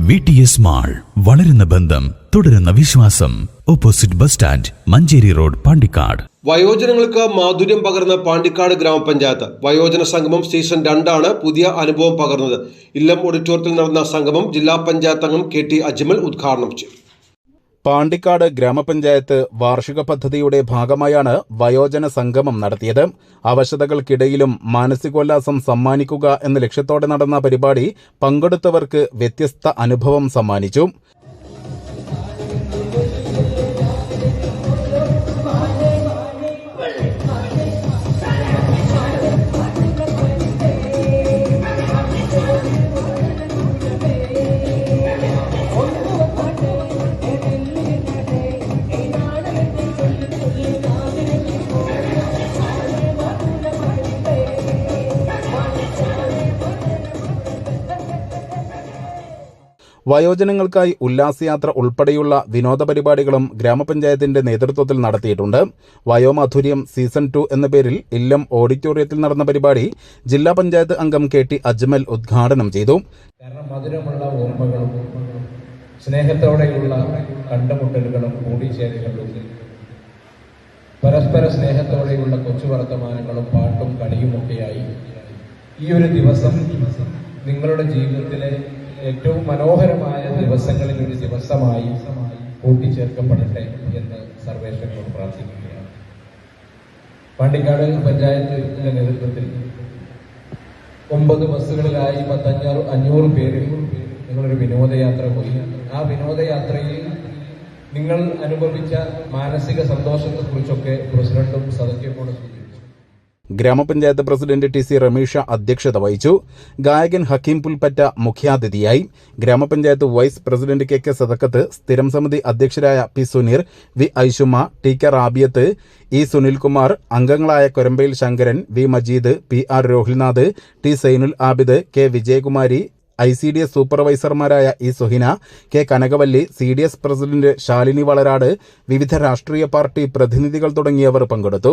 V T S mall വളരുന്ന ബന്ധം തുടരുന്ന വിശ്വാസം. Opposite bus stand Manjeri road Pandikkad. വയോജനങ്ങൾക്ക് മാധുര്യം പകർന്ന പാണ്ടിക്കാട് ഗ്രാമപഞ്ചായത്ത്. വയോജന സംഗമം സീസൺ രണ്ടാണ് പുതിയ അനുഭവം പകർന്നത്. ഇല്ലം ഓഡിറ്റോറിയത്തിൽ നടന്ന സംഗമം ജില്ലാ പഞ്ചായത്ത് അംഗം കെ ടി അജ്മൽ ഉദ്ഘാടനം ചെയ്തു. പാണ്ടിക്കാട് ഗ്രാമപഞ്ചായത്ത് വാർഷിക പദ്ധതിയുടെ ഭാഗമായാണ് വയോജന സംഗമം നടത്തിയത്. അവശതകൾക്കിടയിലും മാനസികോല്ലാസം സമ്മാനിക്കുക എന്ന ലക്ഷ്യത്തോടെ നടന്ന പരിപാടി പങ്കെടുത്തവർക്ക് വ്യത്യസ്ത അനുഭവം സമ്മാനിച്ചു. വയോജനങ്ങൾക്കായി ഉല്ലാസയാത്ര ഉൾപ്പെടെയുള്ള വിനോദ പരിപാടികളും ഗ്രാമപഞ്ചായത്തിന്റെ നേതൃത്വത്തിൽ നടത്തിയിട്ടുണ്ട്. വയോമാധുര്യം സീസൺ ടു എന്ന പേരിൽ ഇല്ലം ഓഡിറ്റോറിയത്തിൽ നടന്ന പരിപാടി ജില്ലാ പഞ്ചായത്ത് അംഗം കെ ടി അജ്മൽ ഉദ്ഘാടനം ചെയ്തു. കാരണം മധുരമുള്ള സ്നേഹത്തോടെയുള്ള കണ്ടുമുട്ടലുകളും കൂടിച്ചേരലുകളും പരസ്പര സ്നേഹത്തോടെയുള്ള കൊച്ചു വർത്തമാനങ്ങളും പാട്ടും കളിയുമൊക്കെയായി ഈ ഒരു ദിവസം നിങ്ങളുടെ ജീവിതത്തിലെ ഏറ്റവും മനോഹരമായ ദിവസങ്ങളിൽ ഒരു ദിവസമായി കൂട്ടിച്ചേർക്കപ്പെടട്ടെ എന്ന് സർവേശ്വരനോട് പ്രാർത്ഥിക്കുകയാണ്. പാണ്ടിക്കാട് പഞ്ചായത്തിന്റെ നേതൃത്വത്തിൽ ഒമ്പത് ബസ്സുകളിലായി പത്തഞ്ഞൂറ് അഞ്ഞൂറ് പേര് നിങ്ങളൊരു വിനോദയാത്ര പോയി. ആ വിനോദയാത്രയിൽ നിങ്ങൾ അനുഭവിച്ച മാനസിക സന്തോഷത്തെക്കുറിച്ചൊക്കെ പ്രസിഡന്റും സദസ്യത്തോട് സൂചിപ്പിച്ചു. ഗ്രാമപഞ്ചായത്ത് പ്രസിഡന്റ് ടി സി റമീഷ അധ്യക്ഷത വഹിച്ചു. ഗായകൻ ഹക്കീം പുൽപ്പറ്റ മുഖ്യാതിഥിയായി. ഗ്രാമപഞ്ചായത്ത് vice president K K Sadakkath സ്ഥിരം സമിതി അധ്യക്ഷരായ P Suneer V Aishuma T K Rabiyath E Sunilkumar അംഗങ്ങളായ Korambayil Sankaran V Majeed P R Rohilnath T Sainul Abid K Vijayakumari I C D S സൂപ്പർവൈസർമാരായ E Suhina K Kanakavalli C D S president Shalini Valarad വിവിധ രാഷ്ട്രീയ party പ്രതിനിധികൾ തുടങ്ങിയവർ പങ്കെടുത്തു.